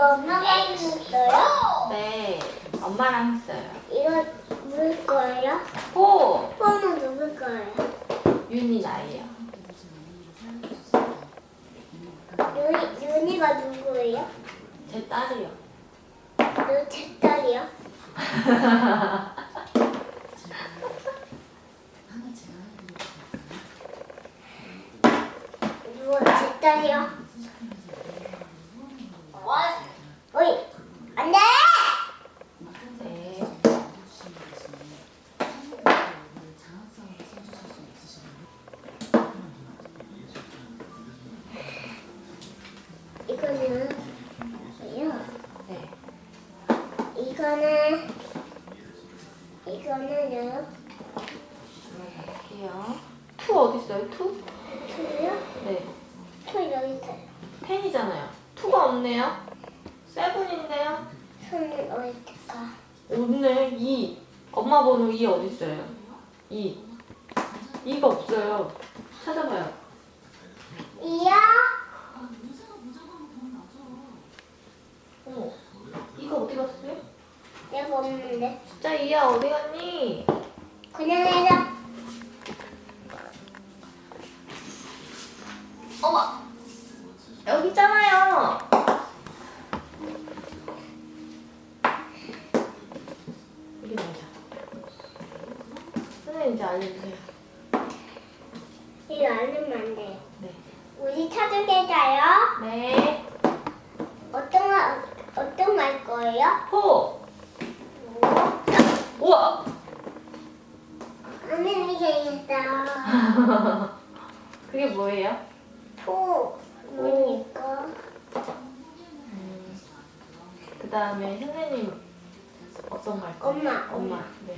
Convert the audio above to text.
엄마가 했어요? 네, 엄마랑 했어요. 이거 누굴 거예요? 호! 뽀는 누굴 거예요? 윤이 나예요. 윤이, 윤이가 누구예요? 제 딸이요. 너제 딸이요? 누구 제 딸이요? 어이, 안 돼! 네. 이거는 뭐예요? 네. 이거는 이거는요? 들어갈게요. 투 어디 있어요? 투? 투요? 네. 투 여기 있어요. 텐이잖아요. 투가 없네요. 세븐인데요. 투는 어디 있을까? 없네. 2. 엄마 번호 2 어디 있어요? 2. 2가 없어요. 찾아봐요. 이야? 어머. 2가 어디 갔어요? 내가 없는데. 숫자 2야 어디 갔니? 그냥 해라. 어머. 여기 있잖아요. 이게 뭐죠? 선생님 이제 알려주세요. 이거 알면 안 돼요. 네. 우리 찾으겠어요? 네. 어떤 거, 어떤 거할 거예요? 호. 우와. 안녕히 계겠다. 그게 뭐예요? 투. 뭐니까? 그 다음에 선생님 어떤 거 할? 엄마. 엄마. 네.